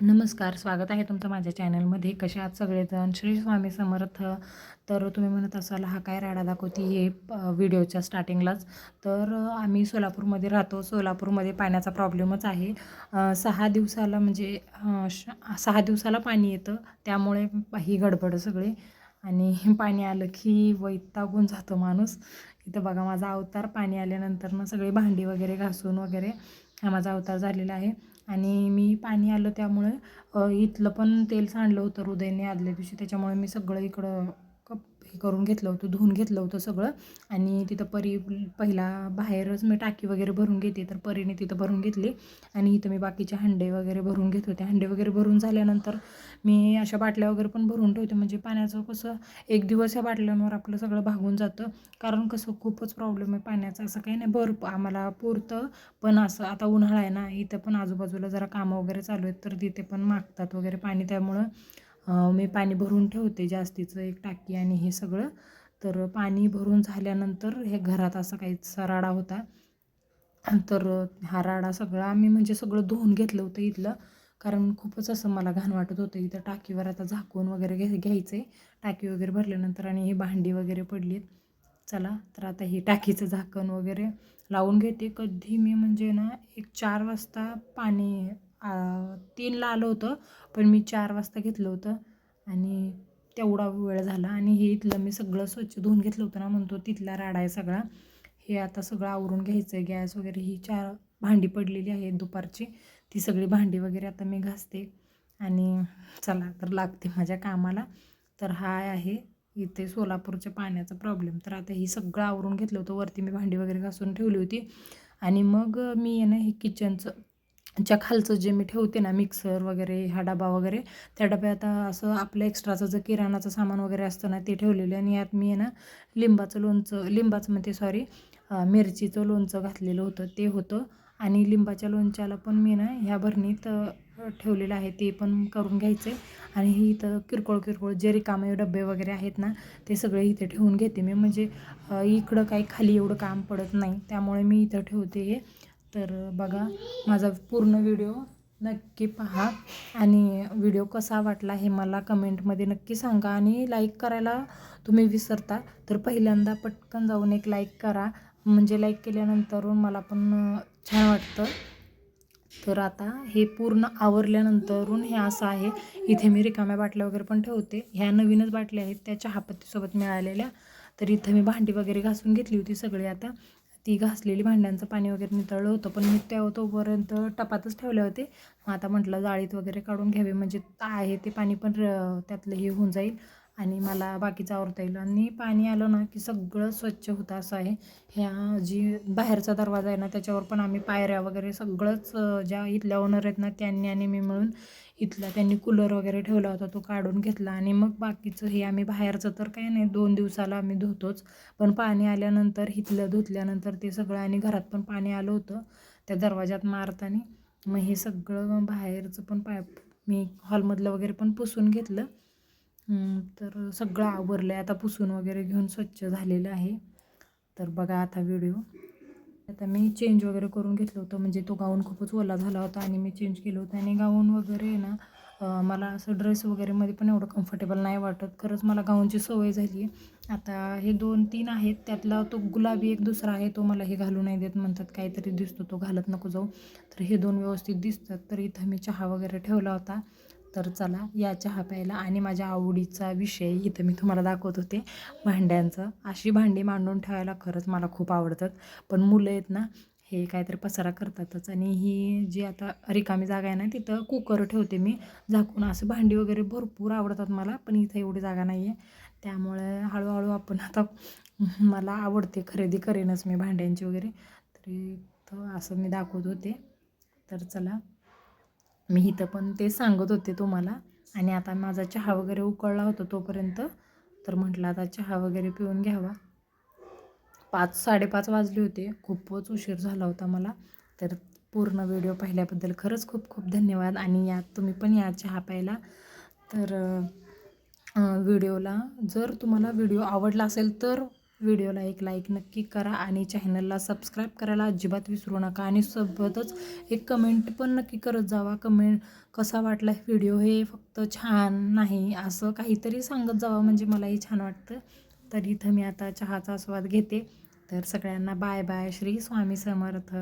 नमस्कार स्वागत आहे तुमचं माझ्या चॅनलमध्ये. कसे आहात सगळेजण? श्री स्वामी समर्थ. तर तुम्ही म्हणत असाल हा काय राडा दाखवती हे व्हिडिओच्या स्टार्टिंगलाच. तर आम्ही सोलापूरमध्ये राहतो. सोलापूरमध्ये पाण्याचा प्रॉब्लेमच आहे. सहा दिवसाला म्हणजे श- सहा दिवसाला पाणी येतं. त्यामुळे ही गडबड सगळी. आणि पाणी आलं की वैतागून जातो माणूस. इथं बघा माझा अवतार पाणी आल्यानंतर ना सगळी भांडी वगैरे घासून वगैरे हा माझा अवतार झालेला आहे. आणि मी पाणी आलं त्यामुळे इथलं पण तेल सांडलं होतं हृदयने आदल्या दिवशी. त्याच्यामुळे मी सगळं इकडं हे करून घेतलं होतं धुवून घेतलं होतं सगळं. आणि तिथं परी पहिला बाहेरच मी टाकी वगैरे भरून घेते तर परीने तिथं भरून घेतली. आणि इथं मी बाकीचे हंडे वगैरे भरून घेत होते. हंडे वगैरे भरून झाल्यानंतर मी अशा बाटल्या वगैरे पण भरून ठेवते. म्हणजे पाण्याचं कसं एक दिवस या बाटल्यांवर आपलं सगळं भागून जातं. कारण कसं खूपच प्रॉब्लेम आहे पाण्याचा. असं काही नाही बरं आम्हाला पुरतं. पण असं आता उन्हाळा आहे ना इथं पण आजूबाजूला जरा कामं वगैरे चालू आहेत तर तिथे पण मागतात वगैरे पाणी. त्यामुळं मी पाणी भरून ठेवते जास्तीचं एक टाकी आणि हे सगळं. तर पाणी भरून झाल्यानंतर हे घरात असा काही राडा होता. तर हा राडा सगळा आम्ही म्हणजे सगळं धुवून घेतलं होतं इथलं. कारण खूपच असं मला घाण वाटत होतं इथं टाकीवर आता झाकून वगैरे घे घ्यायचं. आहे टाकी वगैरे भरल्यानंतर आणि ही भांडी वगैरे पडलीत. चला तर आता ही टाकीचं झाकण वगैरे लावून घेते. कधी मी म्हणजे ना एक चार वाजता पाणी तीनला आलं होतं पण मी चार वाजता घेतलं होतं आणि तेवढा वेळ झाला आणि हे इथलं मी सगळं स्वच्छ धुवून घेतलं होतं ना म्हणतो तिथला राडा आहे सगळा. हे आता सगळं आवरून घ्यायचं आहे गॅस वगैरे ही चार भांडी पडलेली आहेत दुपारची ती सगळी भांडी वगैरे आता मी घासते आणि चला तर लागते माझ्या कामाला. तर हा आहे इथे सोलापूरच्या पाण्याचा प्रॉब्लेम. तर आता ही सगळं आवरून घेतलं होतं वरती मी भांडी वगैरे घासून ठेवली होती आणि मग मी आहे ना हे किचनचं च्या खालचं जे मी ठेवते ना मिक्सर वगैरे हा डबा वगैरे त्या डब्यात असं आपलं एक्स्ट्राचं जे किराणाचं सामान वगैरे असतं ना ते ठेवलेलं आणि यात मी आहे ना लिंबाचं लोणचं लिंबाचं म्हणते सॉरी मिरचीचं लोणचं घातलेलं होतं ते होतं. आणि लिंबाच्या लोणच्याला पण मी ना ह्या भरणीत ठेवलेलं आहे ते पण करून घ्यायचं आहे आणि ही इथं किरकोळ किरकोळ जे रिकामे डबे वगैरे आहेत ना ते सगळे इथे ठेवून घेते मी. म्हणजे इकडं काही खाली एवढं काम पडत नाही त्यामुळे मी इथं ठेवते हे. तर बघा माझा पूर्ण व्हिडिओ नक्की पहा आणि व्हिडिओ कसा वाटला हे मला कमेंटमध्ये नक्की सांगा आणि लाईक करायला तुम्ही विसरता. तर पहिल्यांदा पटकन जाऊन एक लाईक करा. म्हणजे लाईक केल्यानंतर मला पण छान वाटतं. तर आता हे पूर्ण आवरल्यानंतरून हे असं आहे. इथे मी रिकाम्या बाटल्या वगैरे पण ठेवते. ह्या नवीनच बाटल्या आहेत त्या चहापत्तीसोबत मिळालेल्या. तर इथं मी भांडी वगैरे घासून घेतली होती सगळी आता. ती घासलेली भांड्यांचं पाणी वगैरे नितळलं होतं पण मी त्या तोपर्यंत टपातच ठेवले होते. मग आता म्हटलं जाळीत वगैरे काढून घ्यावे म्हणजे आहे ते पाणी पण र- त्यातलं हे होऊन जाईल आणि मला बाकीचं आवरता येईल. आणि पाणी आलं ना की सगळं स्वच्छ होतं असं आहे. ह्या जी बाहेरचा दरवाजा आहे ना त्याच्यावर पण आम्ही पायऱ्या वगैरे सगळंच ज्या इथल्या ओनर आहेत ना त्यांनी आणि मी मिळून इथला त्यांनी कूलर वगैरे ठेवला होता तो काढून घेतला. आणि मग बाकीचं हे आम्ही बाहेरचं तर काही नाही दोन दिवसाला आम्ही धुतोच. पण पाणी आल्यानंतर इथलं धुतल्यानंतर ते सगळं आणि घरात पण पाणी आलं होतं त्या दरवाजात मारताना. मग हे सगळं बाहेरचं पण पाय मी हॉलमधलं वगैरे पण पुसून घेतलं. तर सगळं आवरलं आहे आता पुसून वगैरे घेऊन स्वच्छ झालेलं आहे. तर बघा आता व्हिडिओ. आता मी चेंज वगैरे करून घेतलं होतं. म्हणजे तो गाऊन खूपच ओला झाला होता आणि मी चेंज केलं होतं. आणि गाऊन वगैरे आहे ना मला असं ड्रेस वगैरेमध्ये पण एवढं कम्फर्टेबल नाही वाटत. खरंच मला गाऊनची सवय झाली. आहे आता हे दोन तीन आहेत. त्यातला तो गुलाबी एक दुसरा आहे. तो मला हे घालू नाही देत म्हणतात. काहीतरी दिसतो तो घालत नको जाऊ. तर हे दोन व्यवस्थित दिसतात. तर इथं मी चहा वगैरे ठेवला होता. तर चला या चहा प्यायला आणि माझ्या आवडीचा विषय इथं मी तुम्हाला दाखवत होते. भांड्यांचं. अशी भांडी मांडून ठेवायला खरंच मला खूप आवडतात. पण मुलं आहेत ना हे काहीतरी पसारा करतातच. आणि ही जी आता रिकामी जागा आहे ना तिथं कुकर ठेवते मी. झाकून असं भांडी वगैरे भरपूर आवडतात मला पण इथं एवढी जागा नाही आहे त्यामुळे हळूहळू आपण आता मला आवडते खरेदी करेनच मी भांड्यांची वगैरे. तरी इथं असं मी दाखवत होते. तर चला मी इथं पण ते सांगत होते तुम्हाला. आणि आता माझा चहा वगैरे उकळला होता तोपर्यंत. तर म्हटलं आता चहा वगैरे पिऊन घ्यावा. पाच साडेपाच वाजले होते. खूपच उशीर झाला होता मला. तर पूर्ण व्हिडिओ पाहिल्याबद्दल खरंच खूप खूप धन्यवाद. आणि यात तुम्ही पण या चहा प्यायला. तर व्हिडिओला जर तुम्हाला व्हिडिओ आवडला असेल तर व्हिडिओला एक लाईक नक्की करा आणि चॅनलला सबस्क्राईब करायला अजिबात विसरू नका. आणि सोबतच एक कमेंट पण नक्की करत जावा. कमेंट कसा वाटला व्हिडिओ हे फक्त छान नाही असं काहीतरी सांगत जावं म्हणजे मलाही छान वाटतं. तर इथं मी आता चहाचा स्वाद घेते. तर सगळ्यांना बाय बाय श्री स्वामी समर्थ.